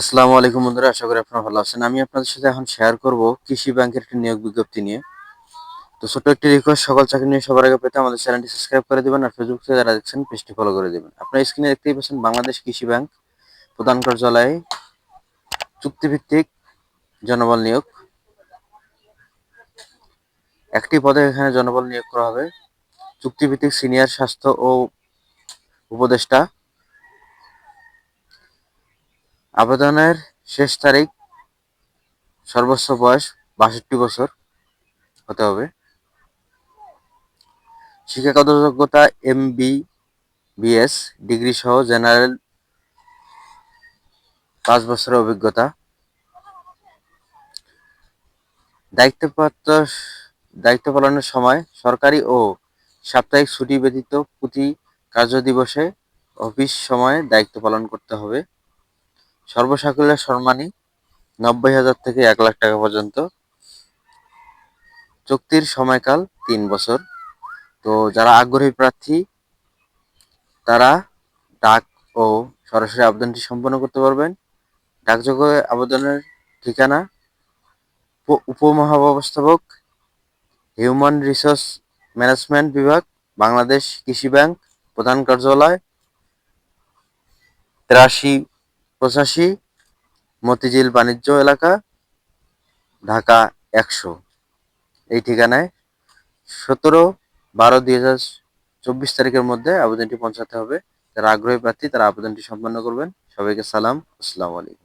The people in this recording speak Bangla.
আসসালামু আলাইকুম বন্ধুরা, আশা করি আপনারা ভালো আছেন। আমি আপনাদের সাথে এখন শেয়ার করব কৃষি ব্যাংকের একটি নিয়োগ বিজ্ঞপ্তি নিয়ে। তো ছোট একটি রিকোয়েস্ট সকল চাকরি নিয়ে সবার আগে পেতে আমাদের চ্যানেলটি সাবস্ক্রাইব করে দিবেন আর ফেসবুক থেকে যারা দেখছেন, পেজটি ফলো করে দিবেন। আপনার স্ক্রিনে দেখতেই পাচ্ছেন বাংলাদেশ কৃষি ব্যাংক প্রধান কার্যালয়ে, চুক্তিভিত্তিক জনবল নিয়োগ। একটি পদে এখানে জনবল নিয়োগ করা হবে। চুক্তিভিত্তিক সিনিয়র স্বাস্থ্য ও উপদেষ্টা। আবেদনের শেষ তারিখ সর্বোচ্চ বয়স বাষট্টি বছর হতে হবে। শিক্ষাগত যোগ্যতা এম বি বিএস ডিগ্রি সহ জেনারেল পাঁচ বছরের অভিজ্ঞতা। দায়িত্বপ্রাপ্ত, দায়িত্ব পালনের সময় সরকারি ও সাপ্তাহিক ছুটি ব্যতীত প্রতি কার্য দিবসে অফিস সময়ে দায়িত্ব পালন করতে হবে। সর্বসাকুল্যে সম্মানী নব্বই হাজার থেকে এক লাখ টাকা পর্যন্ত। চুক্তির সময়কাল তিন বছর। তো যারা আগ্রহী প্রার্থী, তারা ডাক ও সরাসরি আবেদনটি সম্পন্ন করতে পারবেন। ডাকযোগে আবেদনের ঠিকানা উপ- উপমহাব্যবস্থাপক, হিউম্যান রিসোর্স ম্যানেজমেন্ট বিভাগ, বাংলাদেশ কৃষি ব্যাংক প্রধান কার্যালয়, তিরাশি পঁচাশি, মতিঝিল বাণিজ্য এলাকা, ঢাকা একশো। এই ঠিকানায় সতেরো বারো দুই হাজার চব্বিশ তারিখের মধ্যে আবেদনটি পৌঁছাতে হবে। যারা আগ্রহী প্রার্থী, তারা আবেদনটি সম্পন্ন করবেন। সবাইকে সালাম। আসসালামু আলাইকুম।